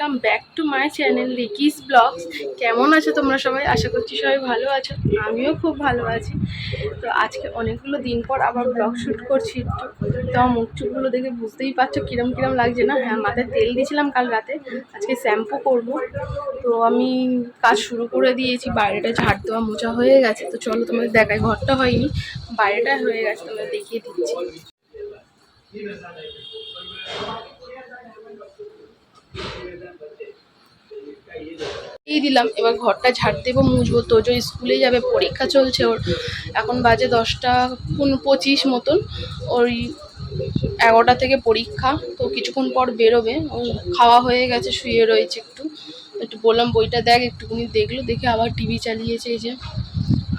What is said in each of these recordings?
Welcome back to my channel Riki's vlogs. কেমন আছো তোমরা সবাই? আশা করছি সবাই ভালো আছো। আমিও খুব ভালো আছি। তো আজকে অনেকগুলো দিন পর আবার ব্লগ শ্যুট করছি। তো মুখ চুপগুলো দেখে বুঝতেই পারছ কিরম কিরম লাগছে না? হ্যাঁ মাথায় তেল দিয়েছিলাম কাল রাতে। আজকে শ্যাম্পু করব। তো আমি কাজ শুরু করে দিয়েছি। বাইরেটা ঝাড় দেওয়া মোচা হয়ে গেছে। তো চলো তোমাদের দেখাই। ঘরটা হয়নি। বাইরেটা হয়ে গেছে। তোমাদের দেখিয়ে দিচ্ছি। এই দিলাম, এবার ঘরটা ঝাড় দেবো, মুছবো তোজো স্কুলে যাবে, পরীক্ষা চলছে ওর। এখন বাজে দশটা পঁচিশ মতন, ওই এগারোটা থেকে পরীক্ষা, তো কিছুক্ষণ পর বেরোবে। ও খাওয়া হয়ে গেছে, শুয়ে রয়েছে একটু। একটু বললাম, বইটা দেখ, একটুখানি দেখল, দেখে আবার টিভি চালিয়েছে, এই যে।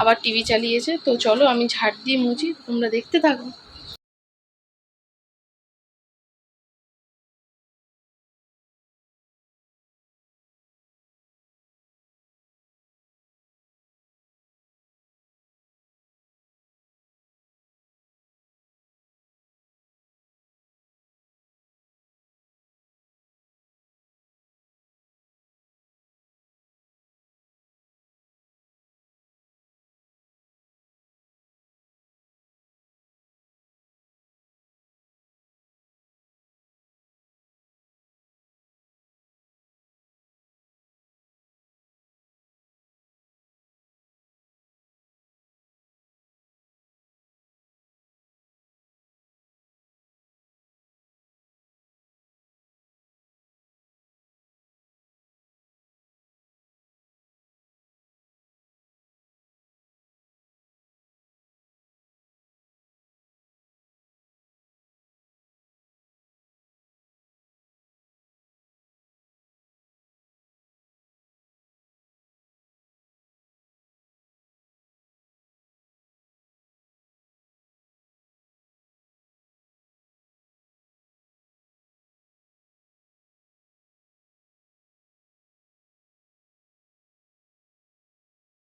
আবার টিভি চালিয়েছে, তো চলো আমি ঝাড় দিয়ে মুছি, তোমরা দেখতে থাকো।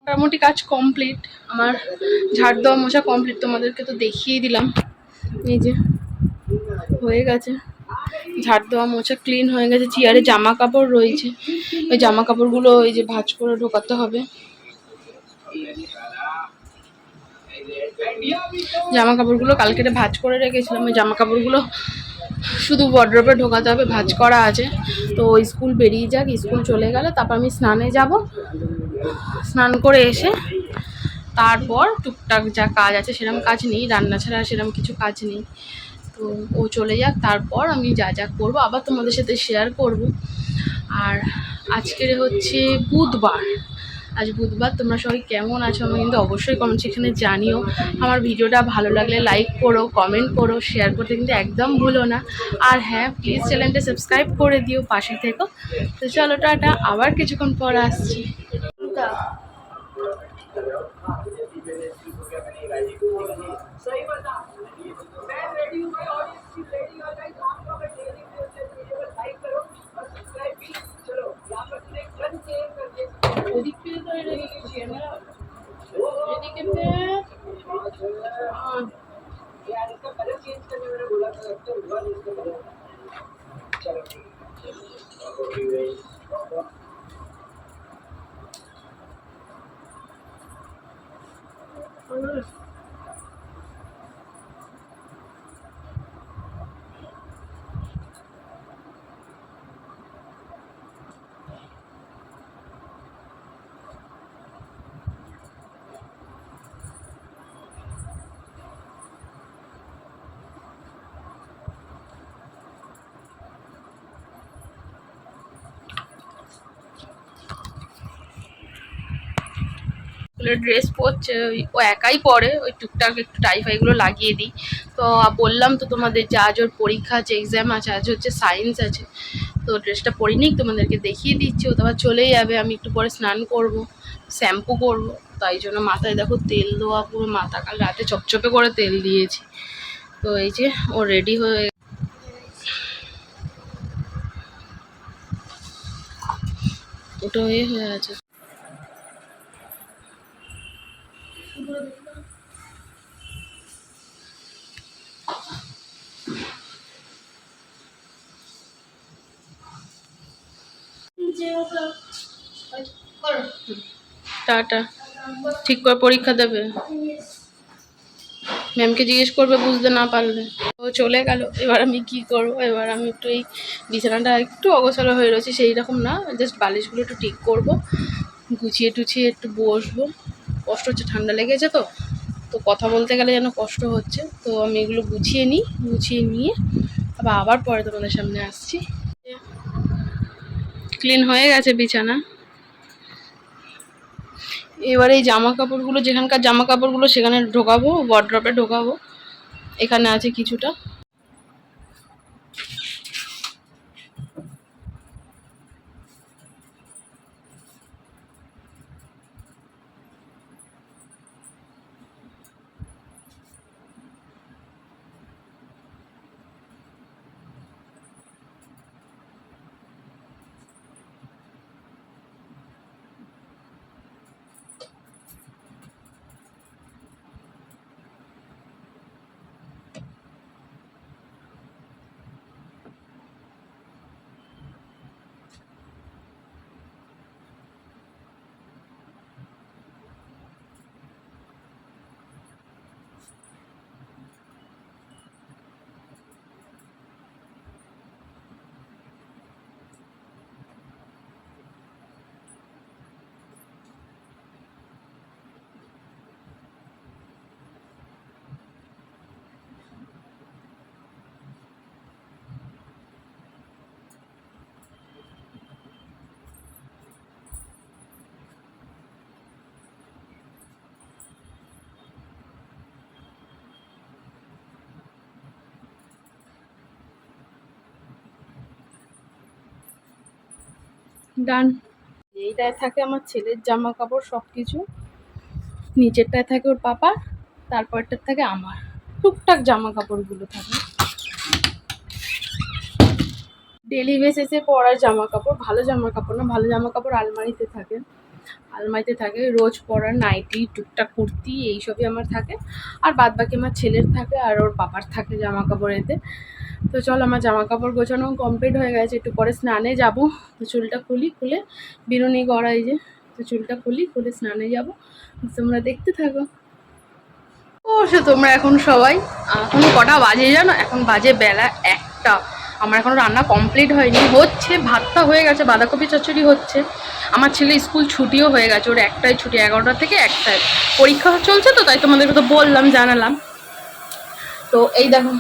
মোটামুটি কাজ কমপ্লিট আমার ঝাড় দেওয়া মোছা কমপ্লিট তোমাদেরকে তো দেখিয়ে দিলাম। এই যে, হয়ে গেছে। ঝাড় দেওয়া মোছা ক্লিন হয়ে গেছে, চেয়ারে জামা কাপড় রয়েছে। ওই জামা কাপড়গুলো ওই যে ভাজ করে ঢোকাতে হবে। জামা কাপড়গুলো কালকে ভাঁজ করে রেখেছিলাম। ওই জামা কাপড়গুলো শুধু ওয়ার্ড্রপে ঢোকাতে হবে, ভাঁজ করা আছে। তো স্কুল বেরিয়ে যাক, স্কুল চলে গেলে, তারপর আমি স্নানে যাব। স্নান করে এসে তারপর টুকটাক যা কাজ আছে সেরকম কাজ নেই, রান্না ছাড়া সেরকম কিছু কাজ নেই। তো ও চলে যাক, তারপর আমি যা যা করব, আবার তোমাদের সাথে শেয়ার করব। আর আজকের হচ্ছে বুধবার। আজ বুধবার তোমরা সবাই কেমন আছো আমি কিন্তু অবশ্যই কমেন্ট সেখানে জানিও। আমার ভিডিওটা ভালো লাগলে লাইক করো কমেন্ট করো শেয়ার করতে কিন্তু একদম ভুলো না। আর হ্যাঁ প্লিজ চ্যানেলটা সাবস্ক্রাইব করে দিও, পাশে থেকো। তো চলো টাটা, আবার কিছুক্ষণ পর আসছি। দাও স্কুলের ড্রেস পরছে ও একাই পরে, ওই টুকটাক একটু টাইফাইগুলো লাগিয়ে দিই। তো বললাম তো তোমাদের যে আজ ওর পরীক্ষা আছে এক্সাম আছে, আজ হচ্ছে সায়েন্স আছে। তো ড্রেসটা পরিনি তোমাদেরকে দেখিয়ে দিচ্ছি, ও তারপর চলেই যাবে, আমি একটু পরে স্নান করব শ্যাম্পু করব। তাই জন্য মাথায় দেখো তেল দেওয়া পুরো মাথা, কাল রাতে চপচপে করে তেল দিয়েছি। তো এই যে ও রেডি হয়ে ওটা হয়ে হয়ে আছে। টাটা। ঠিক করে পরীক্ষা দেবে। ম্যামকে জিজ্ঞেস করবে, বুঝতে না পারলে। ও চলে গেল। এবার আমি কি করব? এবার আমি একটু এই বিছানাটা একটু অগোছালো হয়ে রয়েছে সেই রকম না। জাস্ট বালিশগুলো একটু ঠিক করব। গুছিয়ে টুছিয়ে একটু বসবো। কষ্ট হচ্ছে, ঠান্ডা লেগেছে তো তো কথা বলতে গেলে যেন কষ্ট হচ্ছে। তো আমি এগুলো গুছিয়ে নিই, গুছিয়ে নিয়ে আবার আবার পরে তোমাদের সামনে আসছি। ক্লিন হয়ে গেছে বিছানা। এবারে এই জামা কাপড়গুলো, যেখানকার জামা কাপড়গুলো সেখানে ঢোকাবো ওয়ার্ড্রপে ঢোকাবো। এখানে আছে কিছুটা। ডান এইটায় থাকে আমার ছেলের জামা কাপড় সব কিছু নিচেরটায় থাকে ওর পাপা তারপরটার থাকে আমার। টুকটাক জামা কাপড়গুলো থাকে। ডেলি বেসিসে পরার জামা কাপড় ভালো জামা কাপড় না, ভালো জামা কাপড় আলমারিতে থাকে। আলমারিতে থাকে, রোজ পরার নাইটি, টুকটাক কুর্তি, এইসবই আমার থাকে। আর বাদ বাকি আমার ছেলের থাকে আর ওর পাপার থাকে জামা কাপড় এতে তো চল আমার জামা কাপড় গোছানো কমপ্লিট হয়ে গেছে। একটু পরে স্নানে যাব। তো চুলটা খুলি, খুলে বিরুনি গড়াই যে। তো চুলটা খুলি, খুলে স্নানে যাব। তোমরা দেখতে থাকো। সে তোমরা এখন সবাই। এখন কটা বাজে জানো? এখন বাজে বেলা একটা। আমার এখনও রান্না কমপ্লিট হয়নি। হচ্ছে, ভাতটা হয়ে গেছে, বাঁধাকপি চচ্চড়ি হচ্ছে। আমার ছেলে স্কুল ছুটিও হয়ে গেছে। ওর একটাই ছুটি, এগারোটা থেকে একটায়। পরীক্ষা চলছে তো, তাই তোমাদেরকে তো বললাম, জানালাম। তো এই দেখো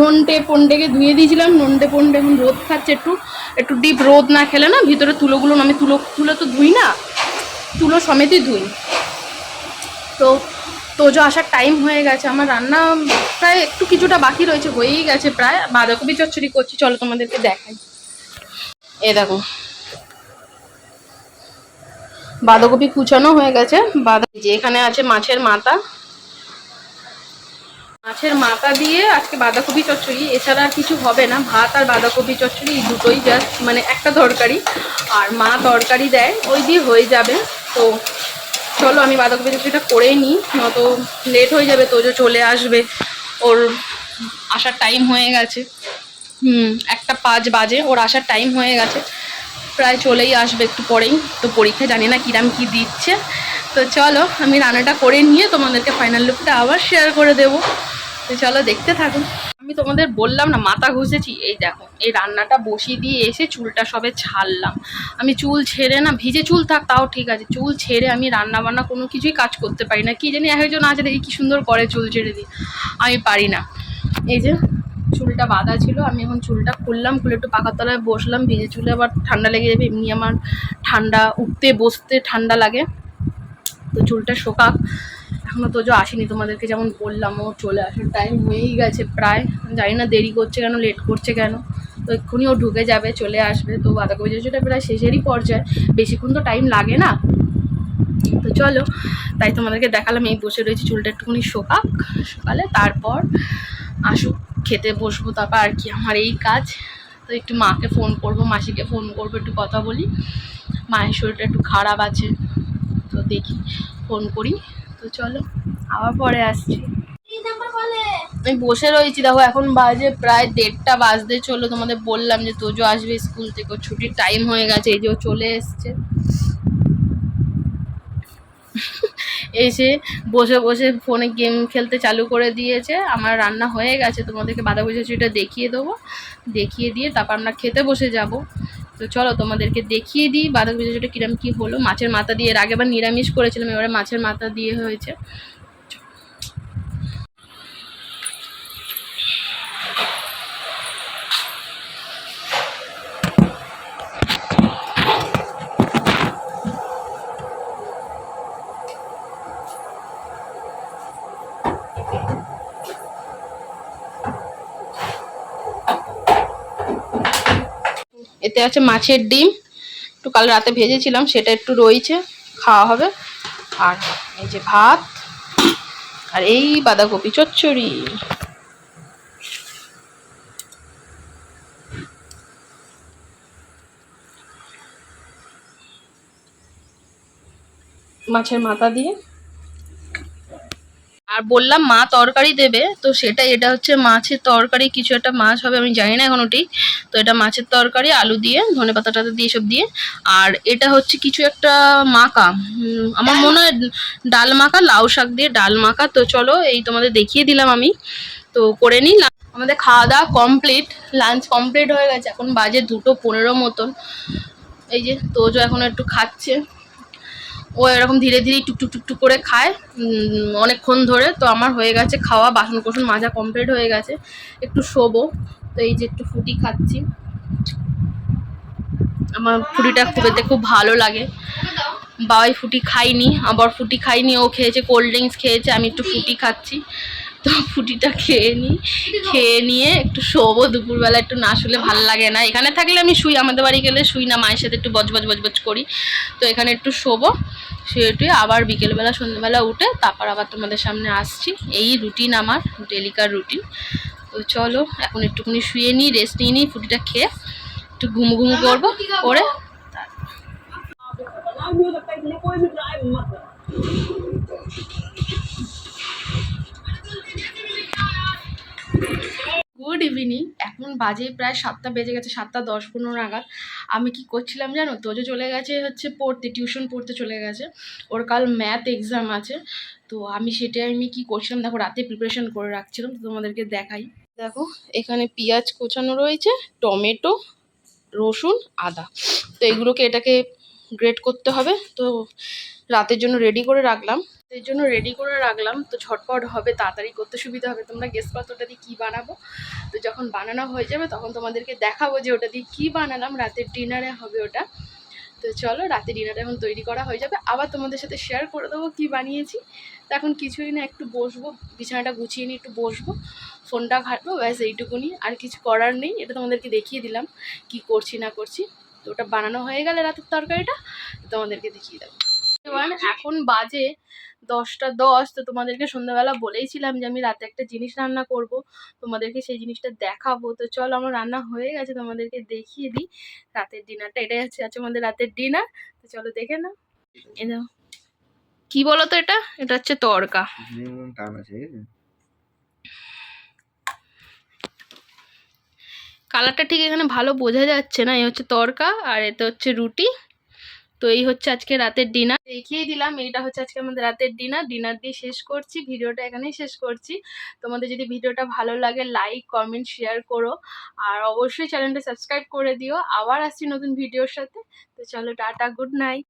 নন্টে পন্ডেকে ধুয়ে দিয়েছিলাম, নন্টে পন্ডে এখন রোদ খাচ্ছে একটু একটু ডিপ রোদ না খেলে না, ভিতরে তুলোগুলো আমি তুলো তুলো তো ধুই না, তুলো সমেতই ধুই। তো তোজো আসার টাইম হয়ে গেছে, আমার রান্না প্রায় একটু কিছুটা বাকি রয়েছে, হয়েই গেছে প্রায়, বাঁধাকপি চচ্চড়ি করছি, চলো তোমাদেরকে দেখাই। এ দেখো, বাঁধাকপি কুচানো হয়ে গেছে, বাঁধা যে এখানে আছে মাছের মাথা মাছের মাথা দিয়ে আজকে বাঁধাকপি চচ্চড়ি, এছাড়া আর কিছু হবে না। ভাত আর বাঁধাকপি চচ্চড়ি, এই দুটোই জাস্ট মানে একটা তরকারি। আর মা তরকারি দেয়, ওই দিয়ে হয়ে যাবে। তো চলো আমি বাঁধাকপি চচ্চড়িটা করেই নিই, নয়তো লেট হয়ে যাবে, তোজো চলে আসবে। ওর আসার টাইম হয়ে গেছে। হুম, একটা পাঁচ বাজে, ওর আসার টাইম হয়ে গেছে। প্রায় চলেই আসবে একটু পরেই। তো পরীক্ষা জানি না কিরাম কি দিচ্ছে। তো চলো, আমি রান্নাটা করে নিয়ে তোমাদেরকে ফাইনাল লুকটা আবার শেয়ার করে দেবো। তো চলো দেখতে থাকুন। আমি তোমাদের বললাম না, মাথা ঘষেছি। এই দেখো, এই রান্নাটা বসিয়ে দিয়ে এসে চুলটা সবে ছাড়লাম। আমি চুল ছেড়ে না, ভিজে চুল থাক, তাও ঠিক আছে। চুল ছেড়ে আমি রান্না বান্না কোনো কিছুই কাজ করতে পারি না। কি জানি একজন আছে দেখি কি সুন্দর করে চুল ছেড়ে দিই। আমি পারি না। এই যে, চুলটা বাঁধা ছিল, আমি এখন চুলটা খুললাম, খুলে একটু পাখার তলায় বসলাম। ভিজে চুলে আবার ঠান্ডা লেগে যাবে, এমনি আমার ঠান্ডা, উঠতে, বসতে ঠান্ডা লাগে। তো চুলটা শোকাক। এখনও তোজো আসেনি। তোমাদেরকে যেমন বললাম, ও চলে আসার টাইম হয়েই গেছে প্রায়। জানি না দেরি করছে কেন লেট করছে কেন। তো এক্ষুনি ও ঢুকে যাবে, চলে আসবে। তো বাঁধাকপি চচ্চড়িটা প্রায় শেষেরই পর্যায়ে। বেশিক্ষণ তো টাইম লাগে না। তো চলো, তাই তোমাদেরকে দেখালাম, এই বসে রয়েছে চুলটা একটুখানি শোকাক। সকালে তারপর আসুক, খেতে বসবো, তারপর আর কি, আমার এই কাজ। তো একটু মাকে ফোন করব, মাসিকে ফোন করব, একটু কথা বলি। মায়ের শরীরটা একটু খারাপ আছে। তো দেখি ফোন করি। তো চলো আবার পরে আসছি। আমি বসে রয়েছি দেখো এখন বাজে প্রায় দেড়টা বাজতে চলো তোমাদের বললাম যে তোজো আসবে স্কুল থেকে ছুটির টাইম হয়ে গেছে এই যে ও চলে এসছে। এসে বসে বসে ফোনে গেম খেলতে চালু করে দিয়েছে আমার রান্না হয়ে গেছে তোমাদেরকে বাঁধাকপি চচ্চড়িটা দেখিয়ে দেবো। দেখিয়ে দিয়ে তারপর আমরা খেতে বসে যাব। তো চলো তোমাদেরকে দেখিয়ে দিই বাঁধাকপি চচ্চড়িটা কিরম কি হলো। মাছের মাথা দিয়ে এর আগেবার নিরামিষ করেছিলাম, এবারে মাছের মাথা দিয়ে হয়েছে। এতে আছে মাছের ডিম। একটু কাল রাতে ভেজেছিলাম, সেটা একটু রয়েছে, খাওয়া হবে। আর এই যে ভাত, আর এই বাঁধাকপি চচ্চড়ি। মাছের মাথা দিয়ে আর বললাম মা তরকারি দেবে তো সেটা এটা হচ্ছে মাছের তরকারি কিছু একটা মাছ হবে আমি জানি না এখন ঠিক তো এটা মাছের তরকারি আলু দিয়ে ধনে পাতা টাতা দিয়ে সব দিয়ে। আর এটা হচ্ছে কিছু একটা মাখা উম, আমার মনে হয় ডাল মাখা লাউ শাক দিয়ে ডাল মাখা। তো চলো এই তোমাদের দেখিয়ে দিলাম আমি। তো করে নিই আমাদের খাওয়া দাওয়া কমপ্লিট লাঞ্চ কমপ্লিট হয়ে গেছে এখন বাজে দুটো পনেরো মতন। এই যে তোজো এখন একটু খাচ্ছে। ও এরকম ধীরে ধীরে টুকটুক টুকটুক করে খায় অনেকক্ষণ ধরে। তো আমার হয়ে গেছে খাওয়া বাসন কোসন মাজা কমপ্লিট হয়ে গেছে। একটু শোবো, তো এই যে একটু ফুটি খাচ্ছি। আমার ফুটিটা খুব এতে খুব ভালো লাগে। বাবাই ফুটি খাইনি, আবার ফুটি খাইনি, ও খেয়েছে কোল্ড ড্রিঙ্কস খেয়েছে, আমি একটু ফুটি খাচ্ছি। তো ফুটিটা খেয়ে নিই খেয়ে নিয়ে একটু শোবো, দুপুরবেলা একটু না শুলে ভালো লাগে না। এখানে থাকলে আমি শুই, আমাদের বাড়ি গেলে শুই না, মায়ের সাথে একটু বজবজ বজবজ করি। তো এখানে একটু শোবো, শুয়ে আবার বিকেলবেলা, সন্ধ্যেবেলা উঠে তারপর আবার তোমাদের সামনে আসছি। এই রুটিন আমার, ডেলিকার রুটিন তো চলো, এখন একটুখানি শুয়ে নিই রেস্ট নিয়ে নিই ফুটিটা খেয়ে একটু ঘুমু ঘুমু করব, করে বাজে প্রায় সাতটা বেজে গেছে, সাতটা দশ পনেরো নাগাদ। আমি কি করছিলাম জানো? তোজো চলে গেছে হচ্ছে পড়তে, টিউশন পড়তে চলে গেছে। ওর কাল ম্যাথ এক্সাম আছে। তো আমি সেটাই আমি কি করছিলাম? দেখো, রাতে প্রিপারেশন করে রাখছিলাম। তোমাদেরকে দেখাই। দেখো, এখানে পেঁয়াজ কোচানো রয়েছে, টমেটো, রসুন, আদা। তো এগুলোকে এটাকে গ্রেট করতে হবে। তো রাতের জন্য রেডি করে রাখলাম। এর জন্য রেডি করে রাখলাম। তো ঝটপট হবে, তাড়াতাড়ি করতে সুবিধা হবে। তোমরা গেস ওটা দিয়ে কী বানাবো। তো যখন বানানো হয়ে যাবে, তখন তোমাদেরকে দেখাবো যে ওটা দিয়ে কী বানালাম। রাতের ডিনারে হবে ওটা। তো চলো রাতে ডিনার এখন তৈরি করা হয়ে যাবে। আবার তোমাদের সাথে শেয়ার করে দেবো কী বানিয়েছি। তো এখন কিছুই না, একটু বসবো। বিছানাটা গুছিয়ে নিয়ে একটু বসবো। ফোনটা ঘাটবো, ব্যাস এইটুকুনি। আর কিছু করার নেই, এটা তোমাদেরকে দেখিয়ে দিলাম। কি করছি, না করছি। তো ওটা বানানো হয়ে গেলে রাতের তরকারিটা তোমাদেরকে দেখিয়ে দেবো। এখন বাজে দশটা দশ তো তোমাদেরকে সন্ধ্যাবেলা বলেইছিলাম যে আমি রাতে একটা জিনিস রান্না করব। তোমাদেরকে সেই জিনিসটা দেখাবো। তো চলো আমার রান্না হয়ে গেছে তোমাদেরকে দেখিয়ে দিই। রাতের ডিনারটা এটাই হচ্ছে আছে আমাদের রাতের ডিনার তো চলো দেখে নাও। এ কি বলো তো এটা? এটা হচ্ছে আছে কালারটা ঠিক এখানে ভালো বোঝা যাচ্ছে না। এই হচ্ছে তরকা আর এতে হচ্ছে রুটি। তো এই হচ্ছে আজকে রাতের ডিনার দেখিয়ে দিলাম, এইটা হচ্ছে আজকে আমাদের রাতের ডিনার ডিনার দিয়ে শেষ করছি, ভিডিওটা এখানেই শেষ করছি। তোমাদের যদি ভিডিওটা ভালো লাগে লাইক কমেন্ট শেয়ার করো। আর অবশ্যই চ্যানেলটা সাবস্ক্রাইব করে দিও। আবার আসছি নতুন ভিডিওর সাথে। তো চলো টাটা গুড নাইট